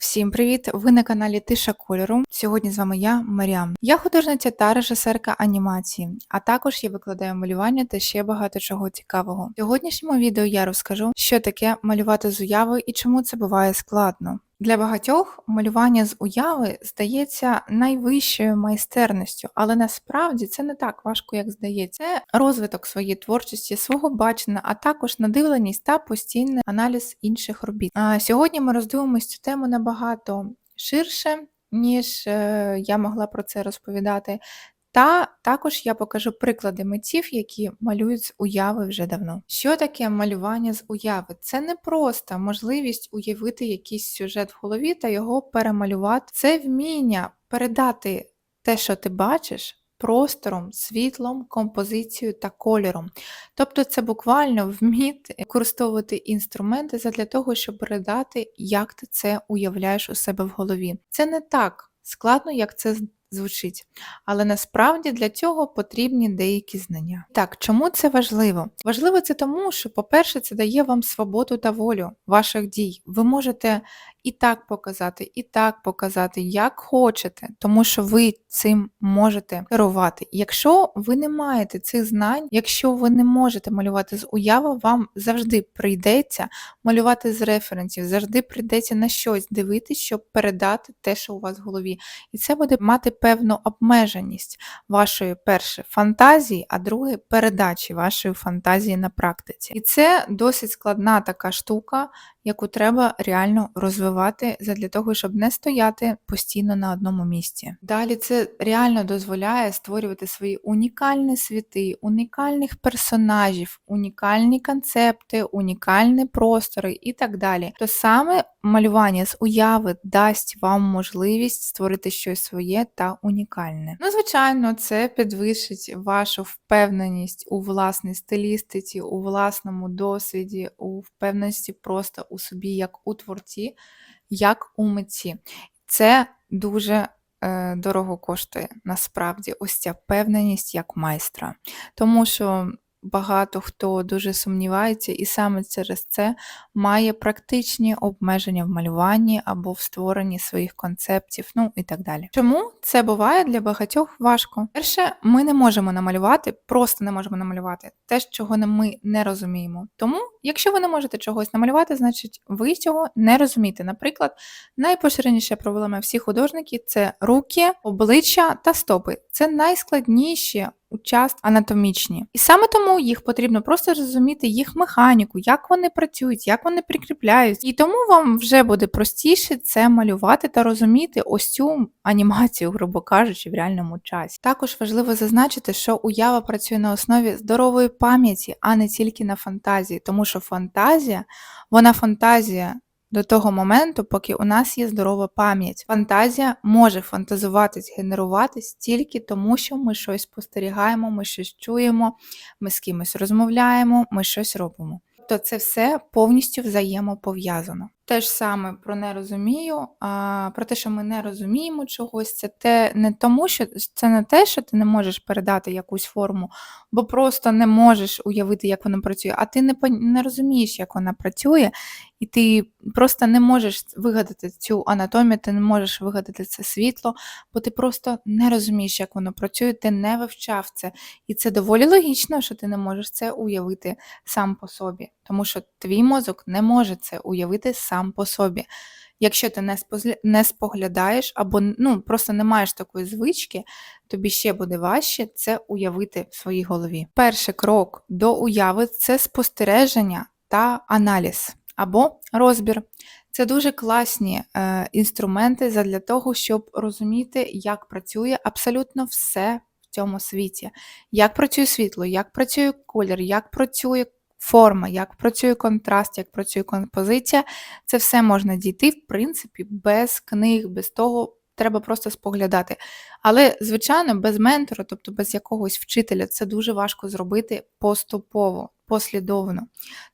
Всім привіт! Ви на каналі Тиша Кольору. Сьогодні з вами я, Маріам. Я художниця та режисерка анімації, а також я викладаю малювання та ще багато чого цікавого. В сьогоднішньому відео я розкажу, що таке малювати з уяви і чому це буває складно. Для багатьох малювання з уяви здається найвищою майстерністю, але насправді це не так важко, як здається. Це розвиток своєї творчості, свого бачення, а також надивленість та постійний аналіз інших робіт. А сьогодні ми роздивимося цю тему набагато ширше, ніж е, я могла про це розповідати. Та також я покажу приклади митців, які малюють з уяви вже давно. Що таке малювання з уяви? Це не просто можливість уявити якийсь сюжет в голові та його перемалювати. Це вміння передати те, що ти бачиш, простором, світлом, композицією та кольором. Тобто це буквально вміти використовувати інструменти для того, щоб передати, як ти це уявляєш у себе в голові. Це не так складно, як це звучить. Але насправді для цього потрібні деякі знання. Так, чому це важливо? Важливо це тому, що, по-перше, це дає вам свободу та волю ваших дій. Ви можете і так показати, і так показати, як хочете, тому що ви цим можете керувати. Якщо ви не маєте цих знань, якщо ви не можете малювати з уяви, вам завжди прийдеться малювати з референсів, завжди прийдеться на щось дивитися, щоб передати те, що у вас в голові. І це буде мати певну обмеженість вашої перше фантазії, а друге передачі вашої фантазії на практиці. І це досить складна така штука, яку треба реально розвивати для того, щоб не стояти постійно на одному місці. Далі це реально дозволяє створювати свої унікальні світи, унікальних персонажів, унікальні концепти, унікальні простори і так далі. То саме малювання з уяви дасть вам можливість створити щось своє та унікальне. Ну, звичайно, це підвищить вашу впевненість у власній стилістиці, у власному досвіді, у впевненості просто у собі, як у творці, як у митці. Це дуже е, дорого коштує насправді ось ця впевненість як майстра. Тому що багато хто дуже сумнівається, і саме через це має практичні обмеження в малюванні або в створенні своїх концептів, ну і так далі. Чому це буває для багатьох важко? Перше, ми не можемо намалювати, просто не можемо намалювати те, чого ми не розуміємо. Тому, якщо ви не можете чогось намалювати, значить ви цього не розумієте. Наприклад, найпоширеніша проблема всіх художників це руки, обличчя та стопи. Це найскладніші участки анатомічні. І саме тому їх потрібно просто розуміти їх механіку, як вони працюють, як вони прикріпляють. І тому вам вже буде простіше це малювати та розуміти ось цю анімацію, грубо кажучи, в реальному часі. Також важливо зазначити, що уява працює на основі здорової пам'яті, а не тільки на фантазії, тому що фантазія, вона фантазія до того моменту, поки у нас є здорова пам'ять. Фантазія може фантазуватись, генеруватись тільки тому, що ми щось спостерігаємо, ми щось чуємо, ми з кимось розмовляємо, ми щось робимо. Тобто це все повністю взаємопов'язано. Те ж саме про не розумію, а про те, що ми не розуміємо чогось, це те не тому, що це не те, що ти не можеш передати якусь форму, бо просто не можеш уявити, як вона працює, а ти не не розумієш, як вона працює, і ти просто не можеш вигадати цю анатомію, ти не можеш вигадати це світло, бо ти просто не розумієш, як воно працює, ти не вивчав це. І це доволі логічно, що ти не можеш це уявити сам по собі, тому що твій мозок не може це уявити сам по собі. Якщо ти не споглядаєш або ну, просто не маєш такої звички, тобі ще буде важче це уявити в своїй голові. Перший крок до уяви це спостереження та аналіз або розбір. Це дуже класні е, інструменти для того, щоб розуміти, як працює абсолютно все в цьому світі. Як працює світло, як працює колір, як працює форма, як працює контраст, як працює композиція. Це все можна дійти, в принципі, без книг, без того. Треба просто споглядати. Але, звичайно, без ментора, тобто без якогось вчителя, це дуже важко зробити поступово послідовно.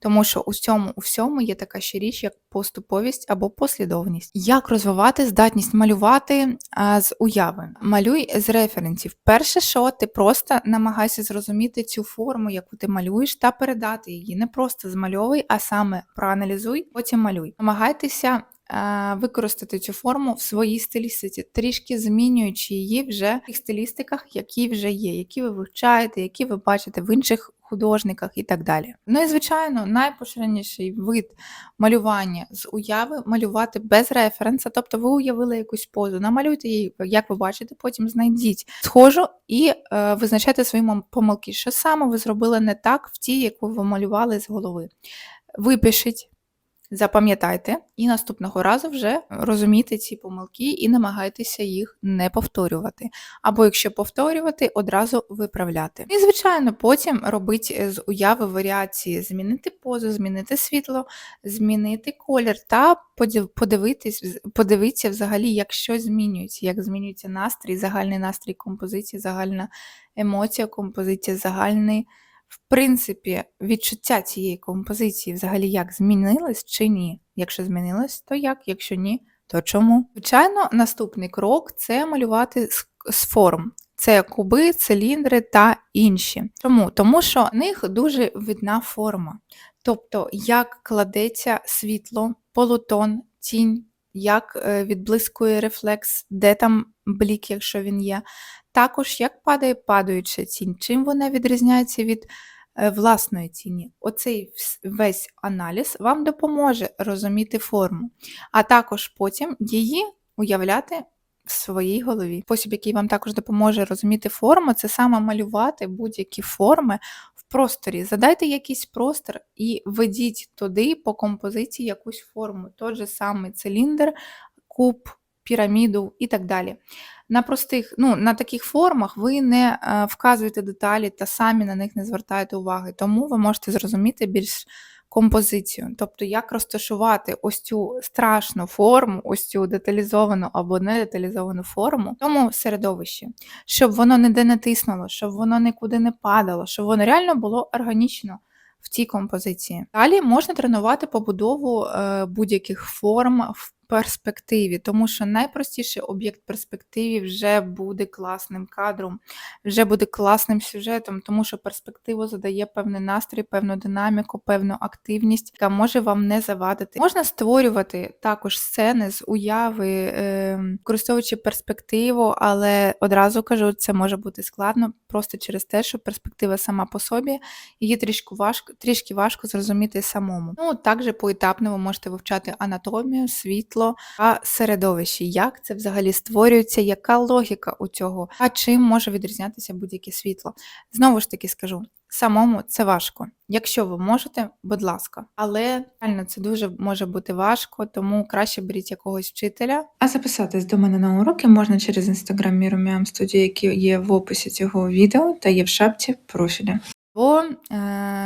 Тому що у цьому у всьому є така ще річ, як поступовість або послідовність. Як розвивати здатність малювати а, з уяви? Малюй з референсів. Перше, що ти просто намагайся зрозуміти цю форму, яку ти малюєш, та передати її. Не просто змальовуй, а саме проаналізуй, потім малюй. Намагайтеся використати цю форму в своїй стилістиці, трішки змінюючи її вже в тих стилістиках, які вже є, які ви вивчаєте, які ви бачите в інших художниках і так далі. Ну і звичайно, найпоширеніший вид малювання з уяви малювати без референса, тобто ви уявили якусь позу, намалюйте її, як ви бачите, потім знайдіть схожу і е, визначайте свої помилки, що саме ви зробили не так в тій, яку ви малювали з голови. Випишіть. Запам'ятайте і наступного разу вже розумійте ці помилки і намагайтеся їх не повторювати. Або якщо повторювати, одразу виправляти. І, звичайно, потім робіть е, з уяви варіації, змінити позу, змінити світло, змінити колір та подивитись, подивитися взагалі, як щось змінюється, як змінюється настрій, загальний настрій композиції, загальна емоція композиції, загальний в принципі, відчуття цієї композиції взагалі як змінилось чи ні? Якщо змінилось, то як, якщо ні, то чому? Звичайно, наступний крок це малювати з, форм. Це куби, циліндри та інші. Чому? Тому що в них дуже видна форма. Тобто, як кладеться світло, полутон, тінь, як е, відблискує рефлекс, де там блік, якщо він є. Також як падає падаюча тінь, чим вона відрізняється від е, власної тіні. Оцей весь аналіз вам допоможе розуміти форму, а також потім її уявляти в своїй голові. Спосіб, який вам також допоможе розуміти форму, це саме малювати будь-які форми в просторі. Задайте якийсь простор і введіть туди по композиції якусь форму. Той же самий циліндр, куб, піраміду і так далі. На простих, ну, на таких формах ви не е, вказуєте деталі та самі на них не звертаєте уваги, тому ви можете зрозуміти більш композицію, тобто як розташувати ось цю страшну форму, ось цю деталізовану або не деталізовану форму в тому середовищі, щоб воно ніде не тиснуло, щоб воно нікуди не падало, щоб воно реально було органічно в цій композиції. Далі можна тренувати побудову е, будь-яких форм в перспективі, тому що найпростіший об'єкт перспективі вже буде класним кадром, вже буде класним сюжетом, тому що перспектива задає певний настрій, певну динаміку, певну активність, яка може вам не завадити. Можна створювати також сцени з уяви, використовуючи перспективу, але одразу кажу, це може бути складно просто через те, що перспектива сама по собі її трішки важко, трішки важко зрозуміти самому. Ну, також поетапно ви можете вивчати анатомію, світло та середовище, як це взагалі створюється, яка логіка у цього, а чим може відрізнятися будь-яке світло. Знову ж таки скажу. Самому це важко. Якщо ви можете, будь ласка. Але реально це дуже може бути важко, тому краще беріть якогось вчителя. А записатись до мене на уроки можна через інстаграм Міроміам студію, який є в описі цього відео та є в шапці профіля. Бо е,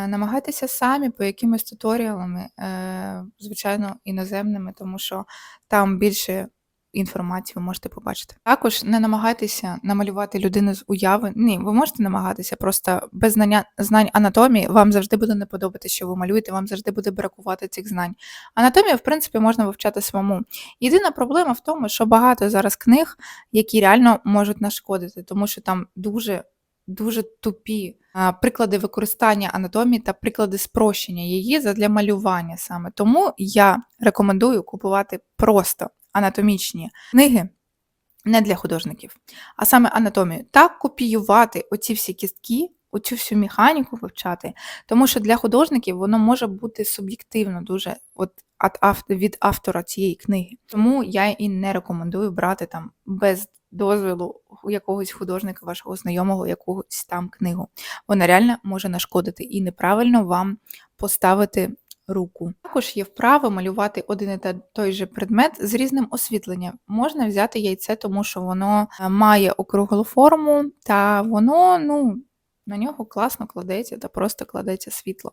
намагайтеся самі по якимось туторіалами, е, звичайно, іноземними, тому що там більше інформації ви можете побачити. Також не намагайтеся намалювати людину з уяви. Ні, ви можете намагатися, просто без знання знань анатомії вам завжди буде не подобатися, що ви малюєте, вам завжди буде бракувати цих знань. Анатомію, в принципі, можна вивчати самому. Єдина проблема в тому, що багато зараз книг, які реально можуть нашкодити, тому що там дуже дуже тупі приклади використання анатомії та приклади спрощення її задля малювання саме. Тому я рекомендую купувати просто анатомічні книги. Не для художників, а саме анатомію. Так копіювати оці всі кістки, оцю всю механіку вивчати, тому що для художників воно може бути суб'єктивно дуже от, від автора цієї книги. Тому я і не рекомендую брати там без дозволу якогось художника, вашого знайомого, якусь там книгу. Вона реально може нашкодити і неправильно вам поставити руку. Також є вправи малювати один і той же предмет з різним освітленням. Можна взяти яйце, тому що воно е, має округлу форму, та воно, ну. На нього класно кладеться та просто кладеться світло.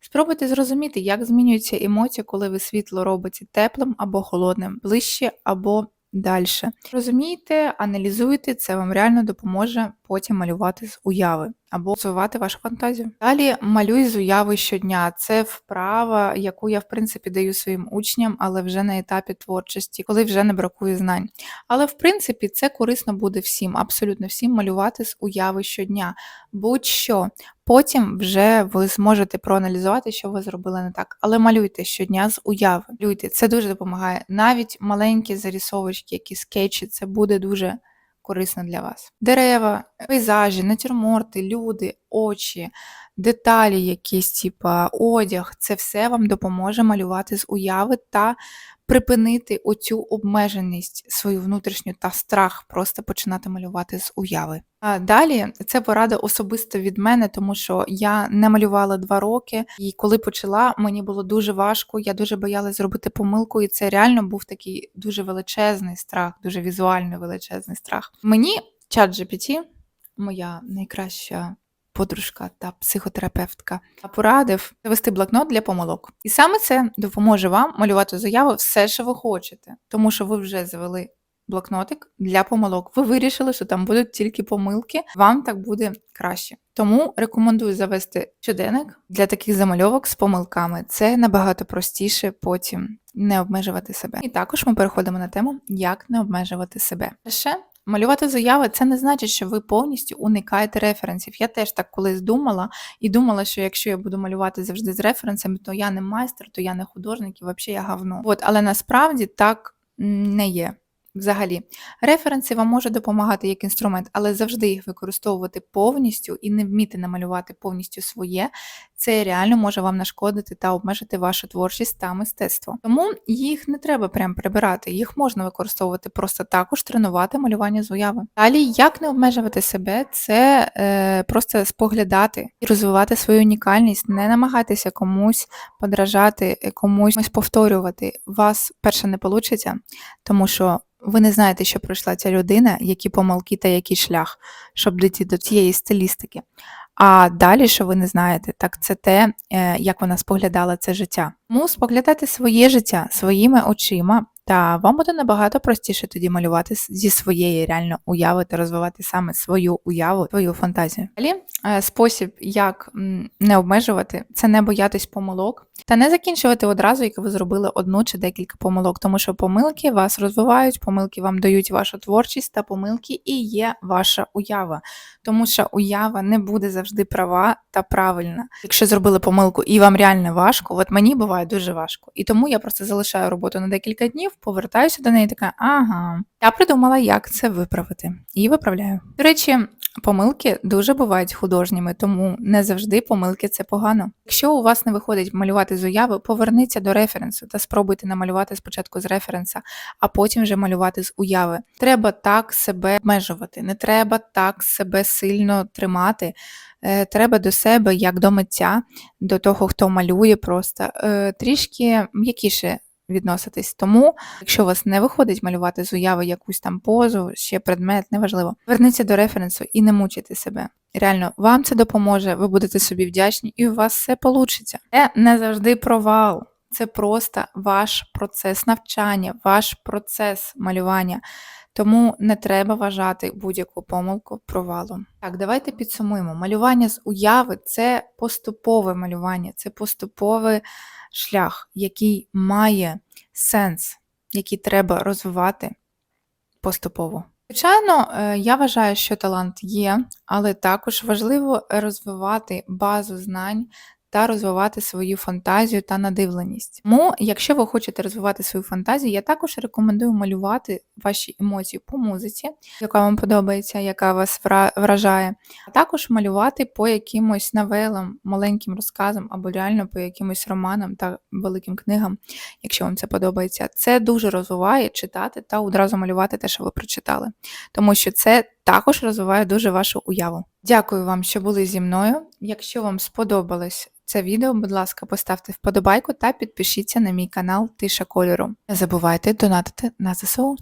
Спробуйте зрозуміти, як змінюється емоція, коли ви світло робите теплим або холодним, ближче або далі. Розумійте, аналізуйте, це вам реально допоможе потім малювати з уяви. Або розвивати вашу фантазію. Далі малюй з уяви щодня. Це вправа, яку я в принципі даю своїм учням, але вже на етапі творчості, коли вже не бракує знань. Але в принципі це корисно буде всім, абсолютно всім малювати з уяви щодня. Будь-що. Потім вже ви зможете проаналізувати, що ви зробили не так. Але малюйте щодня з уяви. Малюйте, це дуже допомагає. Навіть маленькі зарисовочки, які скетчі, це буде дуже корисно для вас. Дерева, пейзажі, натюрморти, люди, очі, деталі, якісь, типа одяг, це все вам допоможе малювати з уяви та припинити оцю обмеженість свою внутрішню та страх просто починати малювати з уяви. А далі це порада особисто від мене, тому що я не малювала два роки, і коли почала, мені було дуже важко. Я дуже боялась зробити помилку, і це реально був такий дуже величезний страх, дуже візуально величезний страх. Мені чат GPT, моя найкраща подружка та психотерапевтка, порадив вести блокнот для помилок. І саме це допоможе вам малювати заяви все, що ви хочете, тому що ви вже завели блокнотик для помилок. Ви вирішили, що там будуть тільки помилки, вам так буде краще. Тому рекомендую завести щоденник для таких замальовок з помилками. Це набагато простіше потім не обмежувати себе. І також ми переходимо на тему, як не обмежувати себе. Ще Малювати заяви це не значить, що ви повністю уникаєте референсів. Я теж так колись думала і думала, що якщо я буду малювати завжди з референсами, то я не майстер, то я не художник і взагалі я говно. От, але насправді так не є. Взагалі, референси вам можуть допомагати як інструмент, але завжди їх використовувати повністю і не вміти намалювати повністю своє, це реально може вам нашкодити та обмежити вашу творчість та мистецтво. Тому їх не треба прям прибирати, їх можна використовувати просто також, тренувати малювання з уяви. Далі, як не обмежувати себе, це е, просто споглядати і розвивати свою унікальність, не намагайтеся комусь подражати, комусь повторювати. Вас перше не вийде, тому що. Ви не знаєте, що пройшла ця людина, які помилки та який шлях, щоб дійти до цієї стилістики. А далі, що ви не знаєте, так це те, е, як вона споглядала це життя. Тому споглядати своє життя своїми очима, та вам буде набагато простіше тоді малювати зі своєї реально уяви та розвивати саме свою уяву, свою фантазію. Далі е, спосіб, як не обмежувати, це не боятись помилок та не закінчувати одразу, як ви зробили одну чи декілька помилок, тому що помилки вас розвивають, помилки вам дають вашу творчість, та помилки і є ваша уява, тому що уява не буде завжди права та правильна. Якщо зробили помилку і вам реально важко, от мені буває дуже важко. І тому я просто залишаю роботу на декілька днів повертаюся до неї, така, ага, я придумала, як це виправити. І виправляю. До речі, помилки дуже бувають художніми, тому не завжди помилки це погано. Якщо у вас не виходить малювати з уяви, поверніться до референсу та спробуйте намалювати спочатку з референса, а потім вже малювати з уяви. Треба так себе обмежувати, не треба так себе сильно тримати. Е, треба до себе, як до митця, до того, хто малює, просто е, трішки м'якіше відноситись. Тому, якщо у вас не виходить малювати з уяви якусь там позу, ще предмет, неважливо, верніться до референсу і не мучайте себе. Реально, вам це допоможе, ви будете собі вдячні, і у вас все вийде. Це не завжди провал. Це просто ваш процес навчання, ваш процес малювання. Тому не треба вважати будь-яку помилку провалом. Так, давайте підсумуємо. Малювання з уяви це поступове малювання, це поступовий шлях, який має сенс, який треба розвивати поступово. Звичайно, е, я вважаю, що талант є, але також важливо розвивати базу знань та розвивати свою фантазію та надивленість. Тому, якщо ви хочете розвивати свою фантазію, я також рекомендую малювати ваші емоції по музиці, яка вам подобається, яка вас вражає, а також малювати по якимось новелам, маленьким розказам або реально по якимось романам та великим книгам, якщо вам це подобається. Це дуже розвиває читати та одразу малювати те, що ви прочитали, тому що це також розвиває дуже вашу уяву. Дякую вам, що були зі мною. Якщо вам сподобалось це відео, будь ласка, поставте вподобайку та підпишіться на мій канал Тиша Кольору. Не забувайте донатити на ЗСУ.